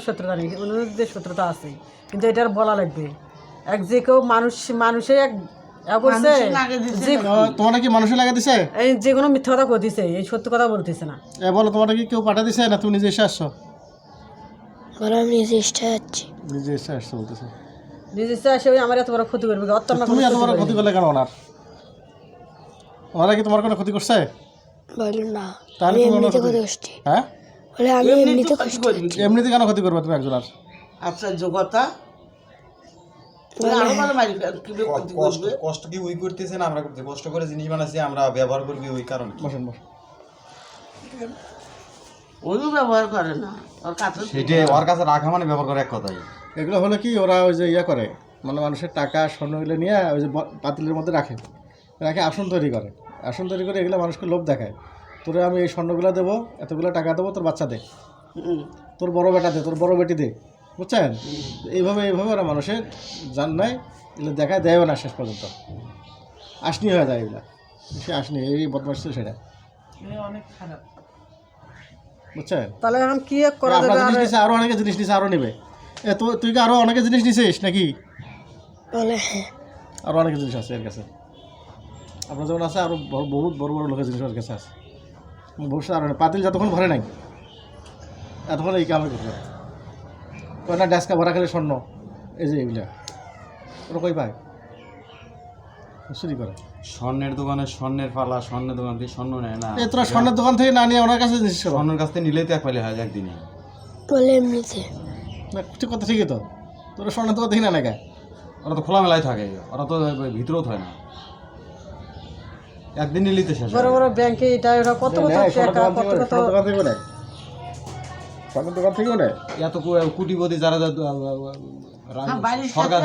শত্রুতা নেই অন্যদের শত্রুতা আছে কিন্তু এটার বলা লাগবে। এক যে কেউ মানুষ মানুষে এক তোমার কি মানুষের লাগা দিছে? এই যে কোনো মিথ্যা কথা করতেছে এই সত্য কথা বলতেছে না। এ বলো তোমার কি কেউ পাঠা দিছে না? তুমি নিজে এসে আসছো? বলে আমি নিজে ইচ্ছা যাচ্ছি নিজে এসে আসছো বলতেছে। নিজে ইচ্ছা আসে ওই আমার এত বড় ক্ষতি করবে অত্যাচার তুমি এত বড় ক্ষতি করলে কেন ওনার? ওনারা কি তোমার কোনো ক্ষতি করছে? বলে না তাহলে তুমি ওনার এমনিতে ক্ষতি- ক্ষতি করছি। হ্যাঁ? বলে আমি এমনিতে কষ্ট করছি এমনিতে কেন ক্ষতি করবে তুমি একজন আর? আচ্ছা যোগ্যতা আমার মারি ফেল কি কষ্ট কষ্ট কি ওই করতেছে না আমরা করতে কষ্ট করে জিনিস বানাচ্ছি আমরা ব্যবহার করবি ওই কারণে। বসেন বসেন। ওইও ব্যবহার করে না ওর কাছে সেটাই ওর কাছে রাখা মানে ব্যবহার করে এক কথাই। এগুলো হলো কি ওরা ওই যে ইয়া করে মানে মানুষের টাকা স্বর্ণগুলো নিয়ে ওই যে ব- পাতিলের মধ্যে রাখে। রাখে আসন তৈরি করে। আসন তৈরি করে এগুলো মানুষকে লোভ দেখায়। তোরে আমি এই স্বর্ণগুলো দেবো এতগুলো টাকা দেবো তোর বাচ্চা দে। তোর বড় বেটা দে তোর বড় বেটি দে বুঝছেন? এইভাবে এইভাবে ওরা মানুষের জান নাই এগুলো দেখায় দেয়ও না শেষ পর্যন্ত। আসনি হয়ে যায় এগুলো। সে আসনি এই বদমাস তো সেটা। অনেক খারাপ। বুঝছেন? তাহলে এখন কি করা যাবে জিনিস নিছে আরও অনেকে জিনিস নিছে আরও নেবে। এ তো তুই কি আরও অনেকে জিনিস নিছিস নাকি? হ্যাঁ আরও অনেক জিনিস আছে এর কাছে। আপনার যেমন আছে আরও বড় বহুত বড় বড় লোকের জিনিস ওর কাছে আছে। আরও নেই পাতিল যতক্ষণ ভরে নাই এতক্ষণ এই কামে করবে কয় না ড্যাসকা ভরা খেলে স্বর্ণ? এই যে এগুলা ওরা কই পায়? চুরি করে। স্বর্ণের দোকানে স্বর্ণের পালা স্বর্ণের দোকান থেকে স্বর্ণ নেয় না। এ তোরা স্বর্ণের দোকান থেকে না নিয়ে ওনার কাছে জিনিস স্বর্ণের কাছ থেকে নিলেই তো এক পাইলে হয় একদিনে। বলে এমনিতে। না ঠিক কথা ঠিকই তো। তোরা স্বর্ণের দোকান থেকে না নাকি ওরা তো খোলামেলায় থাকে ওরা তো ভিতরেও থাকে না। একদিন নিলেই শেষ বড় বড় ব্যাংকে এটা ওরা কত কত টাকা কত কত দোকান থেকে নেয়। স্বর্ণের দোকান থেকেও নেয়। এত কুটিপতি যারা যা- রা- হ্যাঁ, সরকার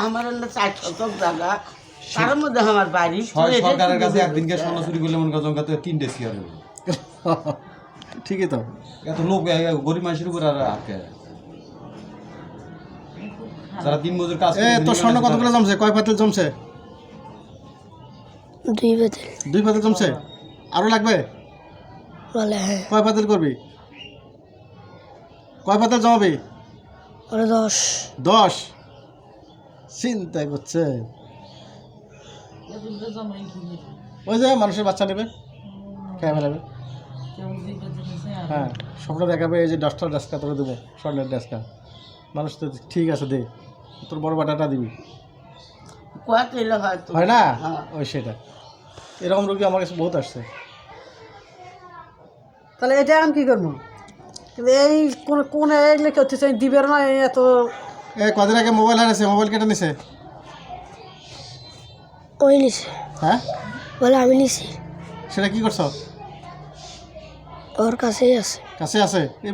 আমার চার জায়গা। তার মধ্যে আমার বাড়ি। তো সরকারের কাছে একদিনকে স্বর্ণ চুরি করলে মনে করছ তো তিনটে সিয়ার ঠিকই তো। এত লোক গরিব মানুষের উপর আর আটকে যারা দিন মজুর কাজ দিন স্বর্ণ কতগুলো জমছে? কয় পাতিল জমছে? দুই বেতেল দুই পাতিল জমছে? আরও লাগবে? বলে হ্যাঁ। কয় পাতিল করবি? কয় পাতিল জমাবি? বলে দশ। দশ? চিন্তা করছে। ওই যে মানুষের বাচ্চা নেবে খেয়ে ফেলাবে। হ্যাঁ স্বপ্ন দেখাবে এই যে দশটা ডেস্কা তোকে দেবো স্বর্ণের ডেস্কা মানুষ তো ঠিক আছে দে। তোর বড় বাটাটা দিবি। হয় না? হ্যাঁ। ওই সেটা। এরকম রোগী আমার কাছে বহুত আসছে। তাহলে এটা এখন কি করব? কিন্তু এই কোন কোন এগুলো করতে চাই দিবের না এত এ কদিন আগে মোবাইল হারাইছে মোবাইল কেটে নিছে? ওই নিছে? হ্যাঁ? বলে আমি নিছি। সেটা কি করছ? ওর কাছেই আছে। কাছে আছে? এ-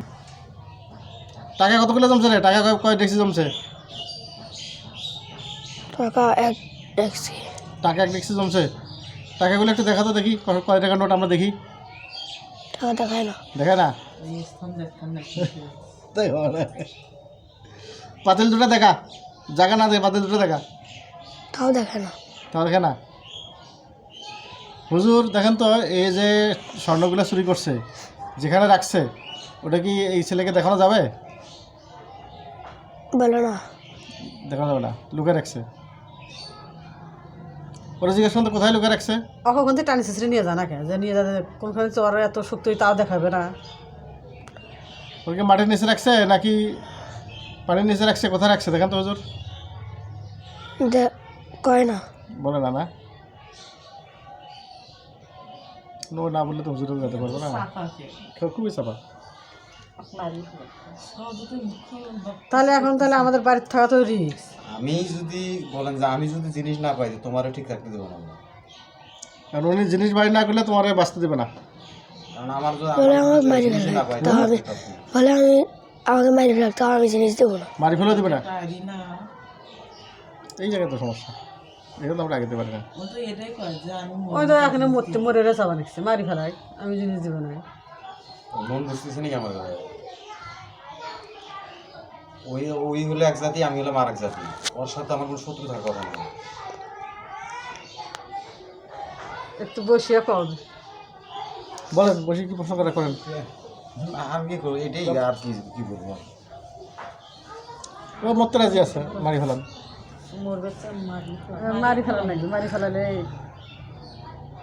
টাকা কতগুলো জমছে রে? টাকা কয়- কয় ডেক্সি জমছে? টাকা এক দেখছি টাকা এক ডেক্সি জমছে? টাকাগুলো একটু দেখা তো দেখি কয় টাকা নোট আমরা দেখি? দেখায় না। দেখে না? তাই পাতিল দুটো দেখা। জায়গা না দে পাতিল দুটো দেখা। তাও দেখায় না। তাও দেখে না? হুজুর দেখেন তো এই যে স্বর্ণগুলো চুরি করছে যেখানে রাখছে ওটা কি এই ছেলেকে দেখানো যাবে? বলে না। দেখানো যাবে না লুকে রাখছে। ওরা জিজ্ঞেস করুন তো কোথায় লুকে রাখছে? অখন থেকে টানি শেষে নিয়ে জানা কে যে নিয়ে যাতে কোনখানে চর এত শক্তি তাও দেখাবে না। ওকে মাটির নিচে রাখছে নাকি পানির নিচে রাখছে কোথায় রাখছে? দেখেন তো হুজুর। কয় না। বলে না না। নো না বললে তো হুজুরে যেতে পারব না। খুবই চাপা তাহলে এখন তাহলে আমাদের বাড়িতে থাকা তো রিক্স আমি যদি বলেন যে আমি যদি জিনিস না পাই তোমারও ঠিক থাকতে দেবো না। আর উনি জিনিস বাড়ি না করলে তোমার বাঁচতে দেবে না। কারণ আমার যদি না পাই তাও আমি আমাকে মারি ফেলে তাও আমি জিনিস দেবো না। মারি দেবে না? এই জায়গায় তো সমস্যা। এখানে তো আমরা আগে দিতে পারি না। ওই তো এখানে মরতে মরে রে চাবা নিচ্ছে মারি ফেলাই আমি জিনিস দিব না। মন বুঝতেছে নাকি আমার কথা? ওই ওই হলো এক জাতি আমি হলাম আর এক জাতি। ওর সাথে আমার কোনো শত্রু থাকার কথা না একটু বসিয়ে কম বলেন বসে কি প্রশ্ন করা করেন? আর কি করব? এটাই আর কি কি বলব? ও মরতে রাজি আছে মারি ফেলান। মারি ফেলা নাকি মারি ফেলালে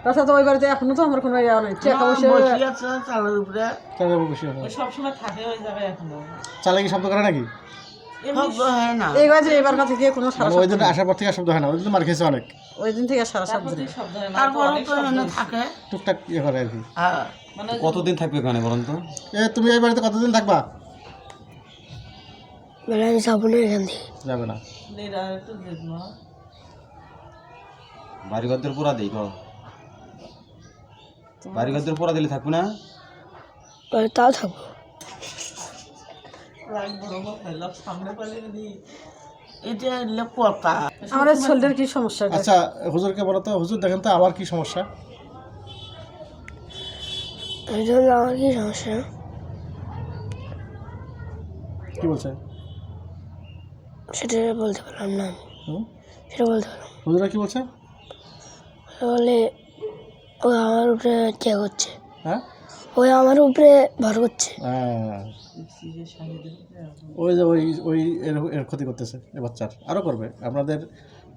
তাছাড়া তো ওই বাড়িতে এখনও তো আমার কোনো ইয়া নেই। বসে আছে চালের উপরে। খুশি হবে সবসময় থাকে ওই জায়গায় এখনও। চালে কি শব্দ করে নাকি? শব্দ হয় না। এই বাজে এবার গিয়ে কোনো সারা মানে ওই দিন আসার পর থেকে শব্দ হয় না ওই দিন মার খেয়েছে অনেক। ওই দিন থেকে সারা শব্দ নেই। তো থাকে। টুকটাক ইয়ে করে আর কি। হ্যাঁ। কতদিন থাকবে ওখানে বলুন তো? এ তুমি এই বাড়িতে কতদিন থাকবা? বলে আমি যাব না এখান থেকে। যাবে না। বাড়িঘরদের পুরা দিই কো বাড়িঘরদের পুরা দিলে থাকব না? তাও থাকব। শরীরের কি সমস্যা আচ্ছা হুজুরকে বলো তো হুজুর দেখেন তো আমার কি সমস্যা? এই জন্য আমার কি সমস্যা? কি বলছে? সেটা বলতে পারলাম না আমি। হুম? সেটা বলতে পারলাম। হুজুরা কি বলছে? বলে ও আমার উপরে কে করছে? হ্যাঁ? ওই আমার উপরে ভর করছে। হ্যাঁ। ওই যে ওই ওই এর এর ক্ষতি করতেছে এ বাচ্চার। আরও করবে। আপনাদের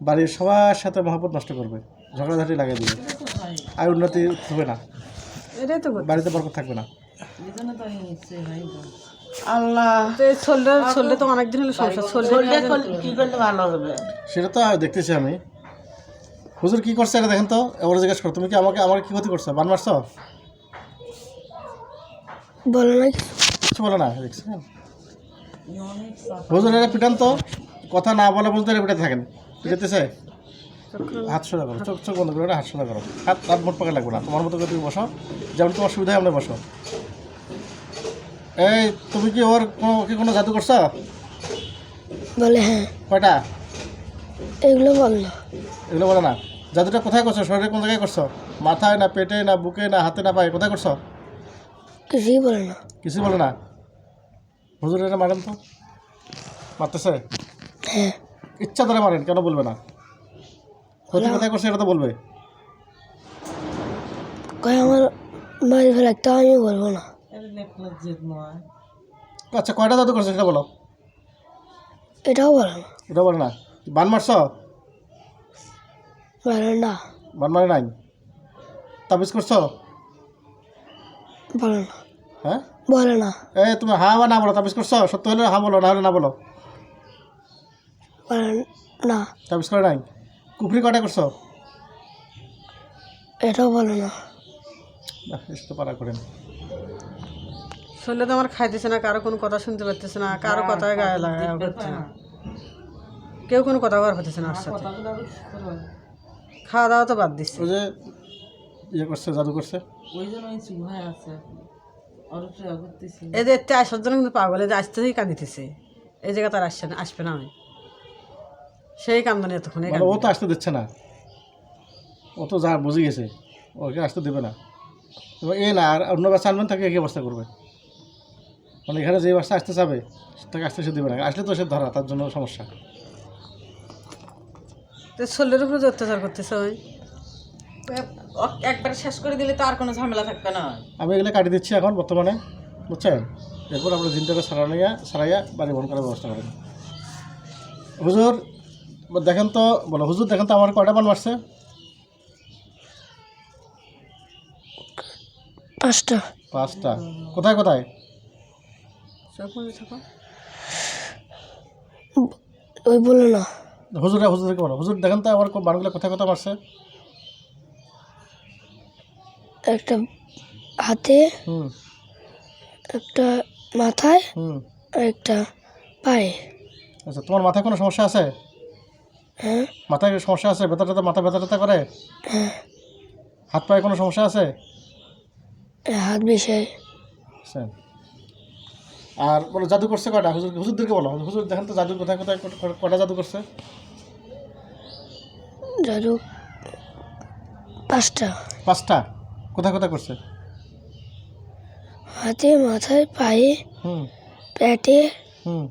বাড়ির সবার সাথে মহাপত নষ্ট করবে। ঝগড়াঝাটি লাগিয়ে দিবে। আর উন্নতি হবে না। এটাই তো বাড়িতে বরকত থাকবে না। আল্লাহ। তো অনেকদিন হলো সমস্যা। সেটা তো দেখতেছি আমি। হুজুর কি করছে এটা দেখেন তো? ওরা জিজ্ঞেস করো তুমি কি আমাকে আমার কি ক্ষতি করছ? বান মারছো? বলো না। কিছু বলো না দেখছেন হুজুর এটা পিটান তো। কথা না বলে বলতে পিটাতে থাকেন। পিটাতেছে হাত সোজা করো চোখ চোখ বন্ধ করে হাত সোজা করো। হাত হাত মোট পাকে লাগবে না। তোমার মতো করে তুমি বসো। যেমন তোমার সুবিধা হয় আমরা বসো। এই তুমি কি ওর কোনো ওকে কোনো জাদু করছ? বলে হ্যাঁ। কয়টা? এগুলো বল না। এগুলো বলো না। জাদুটা কোথায় করছ? শরীরে কোন জায়গায় করছ? মাথায় না পেটে না বুকে না হাতে না পায়ে কোথায় করছ? কিছুই বলে না। কিছু বলে না? হুজুর এটা মারেন তো? মারতেছে? হ্যাঁ। ইচ্ছা ধরে মারেন কেন বলবে না? ক্ষতি কোথায় করছে এটা তো বলবে। কয় আমার মারি ফেলা তাও আমি বলব না। আচ্ছা কয়টা জাদু করছে সেটা বলো। এটাও বলে না। এটা বলে না। বান মারছ? বলে না বান মারে নাই? তাবিজ করছ? বলে না হ্যাঁ? বলে না এ তুমি হা বা না বলো তাবিজ করছ? সত্য হলে হা বলো না হলে না বলো। বলে না তাবিজ করে নাই? কুফরি কয়টা করছ? এটাও বলে না এসে তো পারা করেন শরীরে তো আমার খাইতেছে না কারও কোনো কথা শুনতে পারতেছে না কারও কথায় গায়ে লাগা করছে না। কেউ কোনো কথা বলার হতেছে না ওর সাথে। খাওয়া দাওয়া তো বাদ দিচ্ছে ওই যে ইয়ে করছে জাদু করছে। এই যে এতে আসার জন্য কিন্তু পাগল এই যে আসতেই কাঁদিতেছে। এই জায়গা তার আসছে না আসবে না আমি সেই কান্দনে এতক্ষণ মানে ও তো আসতে দিচ্ছে না। ও তো যা বুঝে গেছে ওকে আসতে দেবে না। এবার এ না আর অন্য বাচ্চা আনবেন তাকে একই অবস্থা করবে। মানে এখানে যে বাচ্চা আসতে চাবে তাকে আসতে সে দেবে না। আসলে তো সে ধরা তার জন্য সমস্যা। শরীরের উপরে যে অত্যাচার করতেছে ওই। একবার শেষ করে দিলে তো আর কোনো ঝামেলা থাকবে না। আমি এগুলো কাটিয়ে দিচ্ছি এখন বর্তমানে বুঝছেন? এরপর আমরা জিনটাকে সারাইয়া সারাইয়া বাড়ি বন্ধ করার ব্যবস্থা করেন হুজুর দেখেন তো বলো হুজুর দেখেন তো আমার কয়টা বান মারছে পাঁচটা। পাঁচটা। কোথায় কোথায়? ওই বলে না। হুজুরে হুজুরকে বলো। হুজুর দেখেন তো আমার বানগুলো কোথায় কোথায় মারছে। একটা হাতে হুম। একটা মাথায় হুম। আর একটা পায়ে। আচ্ছা তোমার মাথায় কোনো সমস্যা আছে? হ্যাঁ। মাথায় সমস্যা আছে? ব্যথা ট্যাথা মাথা ব্যথা ট্যাথা করে? হ্যাঁ। হাত পায়ে কোনো সমস্যা আছে? হাত বিষয়। আচ্ছা। আর বলো জাদু করছে কয়টা? হুজুর হুজুরদেরকে বলো। হুজুর দেখেন তো জাদু কোথায় কোথায় ক- ক- জাদু করছে? জাদু পাঁচটা। পাঁচটা? কোথায় কোথায় করছে? হাতে মাথায় পায়ে হুম। পেটে হুম।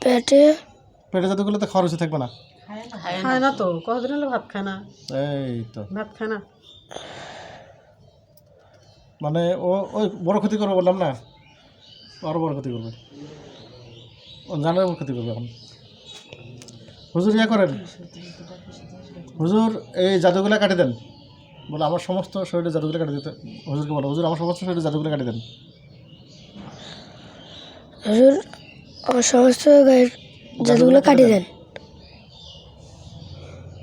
পেটে। পেটে জাদুগুলো তো উচিত থাকবে না। খায় না তো কতদিন হলো ভাত খায় না? এই তো। ভাত খায় না। মানে ও ওই বড় ক্ষতি করবে বললাম না? আরও বড় ক্ষতি করবে। ও জানার ক্ষতি করবে এখন। হুজুর ইয়া করেন। হুজুর এই জাদুগুলা কাটে দেন। বলে আমার সমস্ত শরীরে জাদুগুলো কাটে দিতে হুজুরকে বলো হুজুর আমার সমস্ত শরীরে জাদুগুলো কাটে দেন। হুজুর আমার সমস্ত গায়ের জাদুগুলো কাটিয়ে দেন।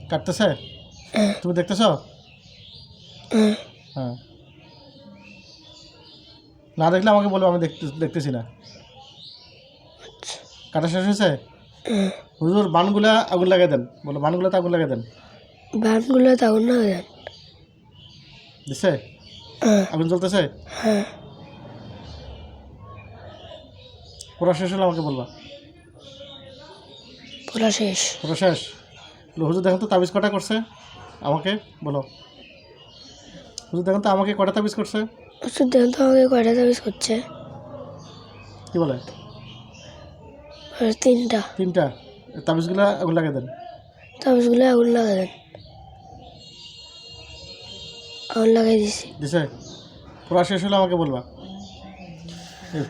কাটতেছে? তুমি দেখতেছ? হ্যাঁ। হ্যাঁ। না দেখলে আমাকে বলব আমি দেখতে দেখতেছি না। কাটা শেষ হয়েছে? হুজুর বানগুলা আগুন লাগিয়ে দেন। বলো বানগুলাতে আগুন লাগিয়ে দেন। বানগুলো তখন না দেন। দিছে? হ্যাঁ। আগুন জ্বলতেছে? হ্যাঁ। পুরো শেষ হলে আমাকে বলবা। পুরো শেষ। পুরো শেষ? হুজুর দেখুন তো তাবিজ কটা করছে? আমাকে বলো। হুজুর দেখুন তো আমাকে কটা তাবিজ করছে? ওষুধ দেখুন তো আমাকে কয়টা তাবিজ করছে। কি বলে? তিনটা। তিনটা? তাবিজগুলা আগুন লাগিয়ে দেন। তাবিজগুলো আগুন লাগাই দেন। আগুন লাগাই দিছি। দিছে? পুরো শেষ হলে আমাকে বলবা।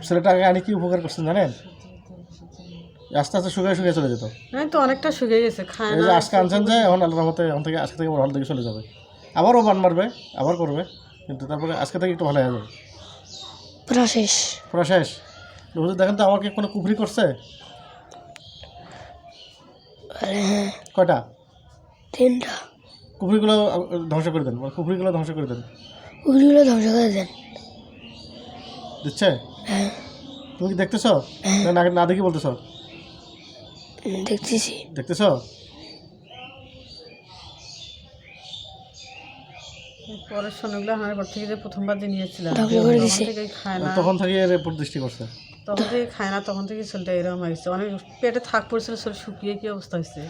ছেলেটা আগে আনি কি উপকার করছেন জানেন? আস্তে আস্তে শুকিয়ে শুকিয়ে চলে যেত। আমি তো অনেকটা শুকিয়ে গেছে খায় না। আজকে আনছেন যে এখন আল্লাহর মতে এখন থেকে আজকে থেকে ভালো দিকে চলে যাবে। আবারও বান মারবে আবার করবে কিন্তু তারপরে আজকে থেকে একটু ভালো হয়ে যাবে। পুরো শেষ। পুরো শেষ। দেখেন তো আমাকে কোনো কুফরি করছে? হ্যাঁ কয়টা? তিনটা। কুফরিগুলো ধ্বংস করে দেন। কুফরিগুলো ধ্বংস করে দেন। ওগুলো ধ্বংস করে দেন। দিচ্ছে? হ্যাঁ। তুমি কি দেখতেছ? না না- না দেখি বলতেছ? দেখতেছি। দেখতেছ? পরের শনিগুলো আমার ঘর থেকে যে প্রথমবার যে নিয়েছিলাম তখন থেকে এর উপর দৃষ্টি করছে। তখন থেকে খায় না, তখন থেকে শরীরটা এরকম হয়েছে। অনেক পেটে থাক পড়ছিল, শরীর শুকিয়ে কি অবস্থা হয়েছে?